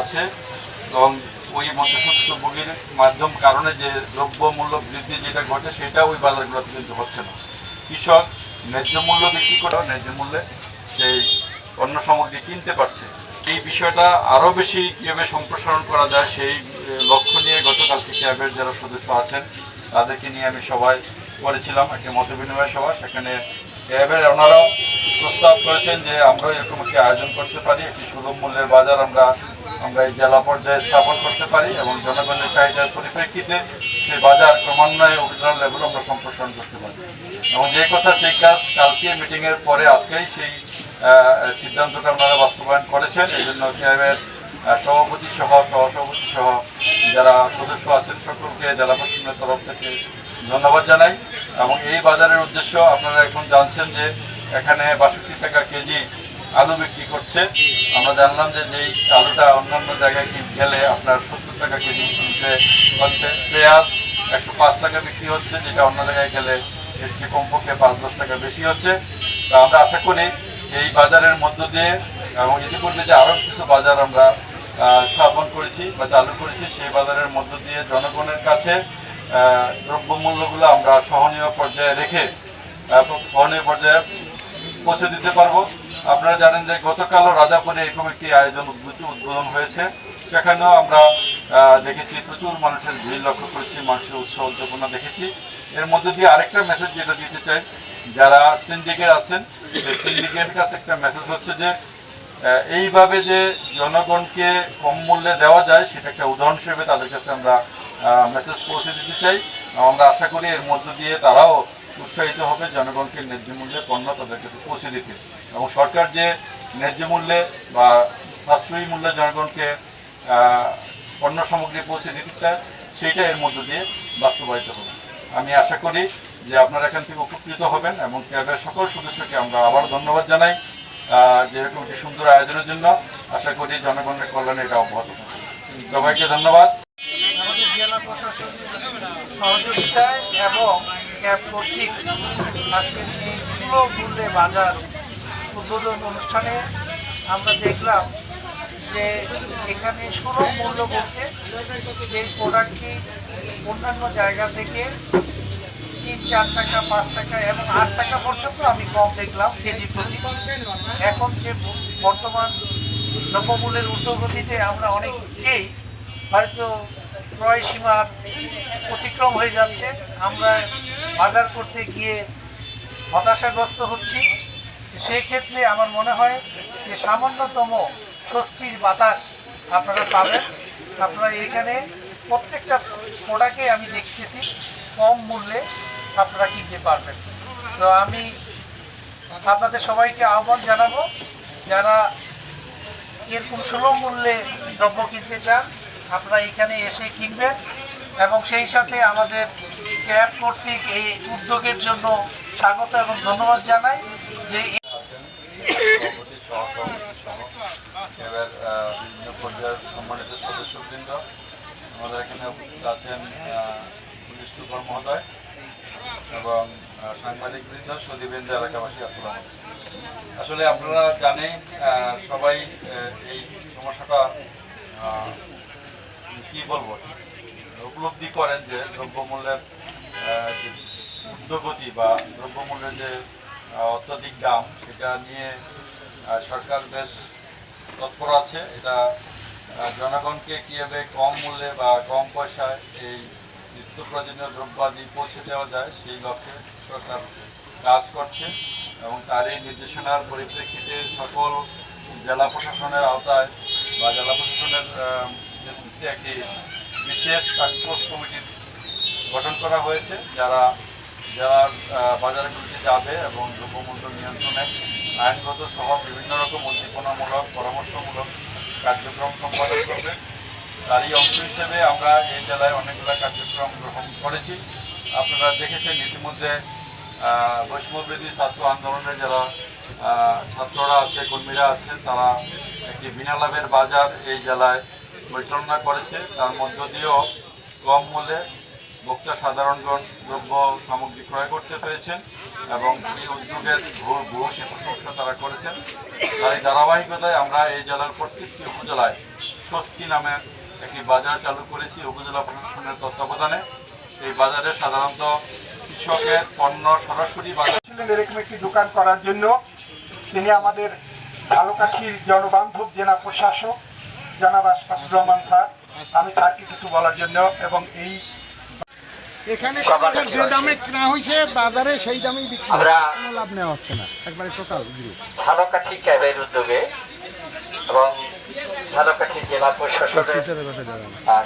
আছে এবং ওই মধ্যস্বত্বভোগীর মাধ্যম কারণে যে দ্রব্য মূল্য বৃদ্ধি যেটা ঘটে, সেটা ওই বাজারগুলোতে কিন্তু হচ্ছে না। কৃষক ন্যায্য মূল্য বিক্রি করে, ন্যায্য মূল্যে সেই পণ্য সামগ্রী কিনতে পারছে। এই বিষয়টা আরও বেশি কীভাবে সম্প্রসারণ করা যায় সেই লক্ষ্য নিয়ে গতকালকে ক্যাবের যারা সদস্য আছেন, তাদেরকে নিয়ে আমি সবাই করেছিলাম, একটা মত বিনিময় সভা। সেখানে ক্যাবের ওনারাও প্রস্তাব করেছেন যে আমরাও এরকম একটি আয়োজন করতে পারি, একটি সুলভ মূল্যের বাজার আমরা আমরা এই জেলা পর্যায়ে স্থাপন করতে পারি এবং জনগণের চাহিদার পরিপ্রেক্ষিতে সেই বাজার ক্রমান্বয়ে অভিযান লেভেল আমরা সম্প্রসারণ করতে পারি। এবং যে কথা সেই কাজ কালকে মিটিংয়ের পরে আজকেই সেই সিদ্ধান্তটা ওনারা বাস্তবায়ন করেছেন। এই জন্য ক্যাবের সভাপতি সহ, সহসভাপতি সহ যারা সদস্য আছেন সকলকে জেলা প্রশাসনের তরফ থেকে ধন্যবাদ জানাই। এবং এই বাজারের উদ্দেশ্য আপনারা এখন জানছেন যে এখানে বাষট্টি টাকা কেজি আলু বিক্রি করছে? আমরা জানলাম যে যেই আলুটা অন্যান্য জায়গায় কি গেলে আপনার সত্তর টাকা কেজি কিনতে হচ্ছে। পেঁয়াজ একশো পাঁচ টাকা বিক্রি হচ্ছে যেটা অন্য জায়গায় গেলে এর চেয়ে কমপক্ষে পাঁচ দশ টাকা বেশি হচ্ছে। তা আমরা আশা করি এই বাজারের মধ্য দিয়ে এবং ইতিপূর্বে যে আরও কিছু বাজার আমরা স্থাপন করেছি বা চালু করেছি সেই বাজারের মধ্য দিয়ে জনগণের কাছে দ্রব্যমূল্যগুলো আমরা সহনীয় পর্যায়ে রেখে সহনীয় পর্যায়ে পৌঁছে দিতে পারব। আপনারা জানেন যে গতকালও রাজাপুরে এরকম একটি আয়োজন উদ্বোধন হয়েছে। সেখানেও আমরা দেখেছি প্রচুর মানুষের ভিড় লক্ষ্য করেছি, মানুষের উৎসাহ উদ্দীপনা দেখেছি। এর মধ্যে দিয়ে আরেকটা মেসেজ যেটা দিতে চাই, যারা সিন্ডিকেট আছেন সিন্ডিকেটের কাছে একটা মেসেজ হচ্ছে যে এইভাবে যে জনগণকে কম মূল্যে দেওয়া যায়, সেটা একটা উদাহরণ হিসেবে তাদের কাছে আমরা মেসেজ পৌঁছে দিতে চাই। আমরা আশা করি এর মধ্য দিয়ে তারাও উৎসাহিত হবে জনগণকে ন্যায্য মূল্যে পণ্য তাদের কাছে পৌঁছে দিতে। এবং সরকার যে ন্যায্য মূল্যে বা সাশ্রয়ী মূল্যে জনগণকে পণ্য সামগ্রী পৌঁছে দিতে চায় সেইটা এর মধ্য দিয়ে বাস্তবায়িত হবে। আমি আশা করি যে আপনারা এখান থেকে উপকৃত হবেন এবং ক্যাবের সকল সদস্যকে আমরা আবার ধন্যবাদ জানাই আহ, যে একটি সুন্দর আয়োজনের জন্য। আশা করি জনগণের কল্যাণে এটা অব্যাহত থাকবে। সবাইকে ধন্যবাদ। সহযোগিতায় এবং ক্যাব কর্তৃক এই সুলভ মূল্যে বাজার উদ্বোধন অনুষ্ঠানে আমরা দেখলাম যে এখানে সুলভ মূল্য বলতে যে প্রোডাক্টটি অন্যান্য জায়গা থেকে তিন, চার টাকা, পাঁচ টাকা এবং আট টাকা পর্যন্ত আমি কম দেখলাম কেজি প্রতি। এখন যে বর্তমান দ্রব্যমূল্যের ঊর্ধ্বগতিতে আমরা অনেকেই হয়তো ক্রয় সীমার অতিক্রম হয়ে যাচ্ছে, আমরা বাজার করতে গিয়ে হতাশাগ্রস্ত হচ্ছি। সেক্ষেত্রে আমার মনে হয় যে সামান্যতম স্বস্তির বাতাস আপনারা পাবেন। আপনারা এখানে প্রত্যেকটা প্রোডাক্টে আমি দেখতেছি, কম মূল্যে আপনারা কিনতে পারবেন। তো আমি আপনাদের সবাইকে আহ্বান জানাব, যারা এরকম সুলভ মূল্যে দ্রব্য কিনতে চান, আপনারা এখানে এসে কিনবেন এবং সেই সাথে আমাদের ক্যাব কর্তৃক এই উদ্যোগের জন্য স্বাগত এবং ধন্যবাদ জানাই যে বিভিন্ন পর্যায়ের সম্মানিত সদস্যবৃন্দ আমাদের এখানে আছেন পুলিশ সুপার মহোদয় এবং আহ, সাংবাদিক বৃন্দ সদীবৃন্দ এলাকাবাসী আসসালাম আসলে আপনারা জানেন সবাই এই সমস্যাটা কি বলব উপলব্ধি করেন যে দ্রব্যমূল্যের যে ঊর্ধ্বগতি বা দ্রব্যমূল্যের যে অত্যধিক দাম, সেটা নিয়ে সরকার বেশ তৎপর আছে। এটা জনগণকে কীভাবে কম মূল্যে বা কম পয়সায় এই নিত্য প্রয়োজনীয় দ্রব্যাদি পৌঁছে দেওয়া যায়, সেই লক্ষ্যে সরকার কাজ করছে এবং তার এই নির্দেশনার পরিপ্রেক্ষিতে সকল জেলা প্রশাসনের আওতায় বা জেলা প্রশাসনের একটি বিশেষ টাস্কফোর্স কমিটির গঠন করা হয়েছে, যারা যারা বাজারগুলিতে যাবে এবং দ্রব্যমূল্য নিয়ন্ত্রণে আইনগত সহ বিভিন্ন রকম উদ্দীপনামূলক, পরামর্শমূলক কার্যক্রম সম্পাদন করবে। তারই অংশ হিসেবে আমরা এই জেলায় অনেকগুলো কার্যক্রম গ্রহণ করেছি। আপনারা দেখেছেন ইতিমধ্যে বৈষ্ণববেদী ছাত্র আন্দোলনের যারা ছাত্ররা আছে, কর্মীরা আছে তারা একটি বিনা লাভের বাজার এই জেলায় পরিচালনা করেছে। তার মধ্য দিয়েও কম মূল্যে ভোক্তা সাধারণগণ দ্রব্য সামগ্রী ক্রয় করতে পেরেছেন এবং এই উদ্যোগের ভূয়সী প্রশংসা তারা করেছেন। তার ধারাবাহিকতায় আমরা এই জেলার প্রত্যেকটি উপজেলায় স্বস্তি নামে একটি বাজার চালু করেছি উপজেলা প্রশাসনের তত্ত্বাবধানে। এই বাজারে সাধারণত কৃষকের পণ্য সরাসরি বাজার এরকম একটি দোকান করার জন্য তিনি আমাদের ঝালকাঠির জনবান্ধব জেলা প্রশাসক জনাব আশফাকুর রহমান স্যার, আমি স্যারকে কিছু বলার জন্য এবং এই এখানে কাগজের যে দামে কেনা হয়েছে বাজারে সেই দামেই বিক্রি কোনো লাভ নেওয়া হচ্ছে না। একবারে টোটাল ঝালকাঠি ক্যাবের উদ্যোগে এবং ঝালকাঠি জেলা প্রশাসনের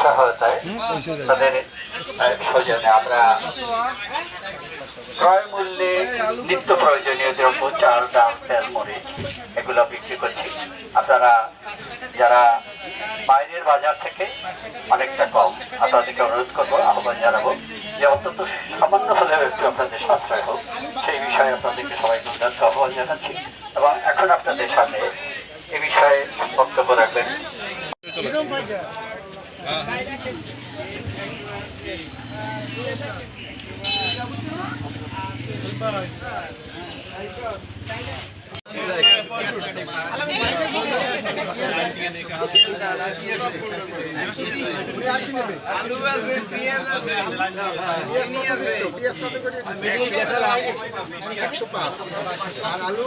সহায়তায় তাদের সৌজন্যে আমরা ক্রয় মূল্যে নিত্য প্রয়োজনীয় দ্রব্য চাল ডাল তেল মরিচ এগুলো বিক্রি করছি। আপনারা যারা বাইরের বাজার থেকে অনেকটা কম আপনাদেরকে অনুরোধ করব আহ্বান জানাব সেই বিষয়ে আপনাদেরকে সবাইকে উদাত্ত আহ্বান জানাচ্ছি। এবং এখন আপনাদের সামনে এ বিষয়ে বক্তব্য রাখবেন। একশো পাঁচ আর আলু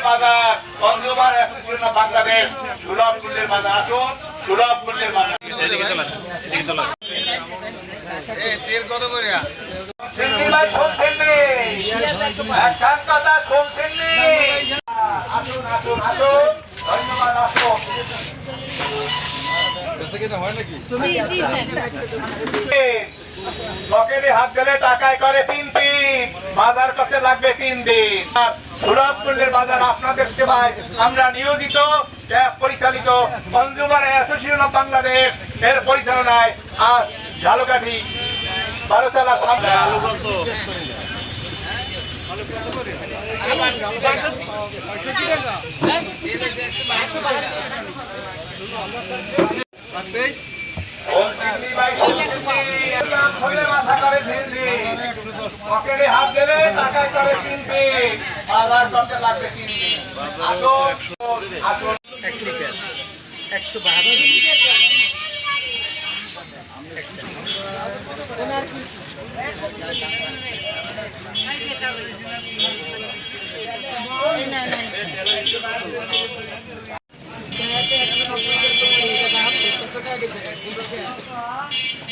মূল্যের বাজার কনজিউমার অ্যাসোসিয়েশন অফ বাংলাদেশ সুলভ মূল্যের বাজার। আসুন সুলভ মূল্যের বাজার। তেল কত করে সিন্নি ভাই শুনছেন নি? একখান কথা শুনছেন নি? আসুন আসুন আসুন। ধন্যবাদ আসুন। পকেটে হাত দিলে টাকায় করে তিন পিন বাজার করতে লাগবে তিন দিন। আর সুলভ বাজার আপনাদের সেবায় আমরা নিয়োজিত পরিচালিত কনজিউমার অ্যাসোসিয়েশন অফ বাংলাদেশ এর পরিচালনায় আর ঝালকাঠি বারোতলা সামনে। মাথা করে পকেটে হাত দিলে টাকা করে কিনতে বাজার করতে লাগবে কিনতে আসুন আসুন একশো বাহাত্তর নাই নাই 这里。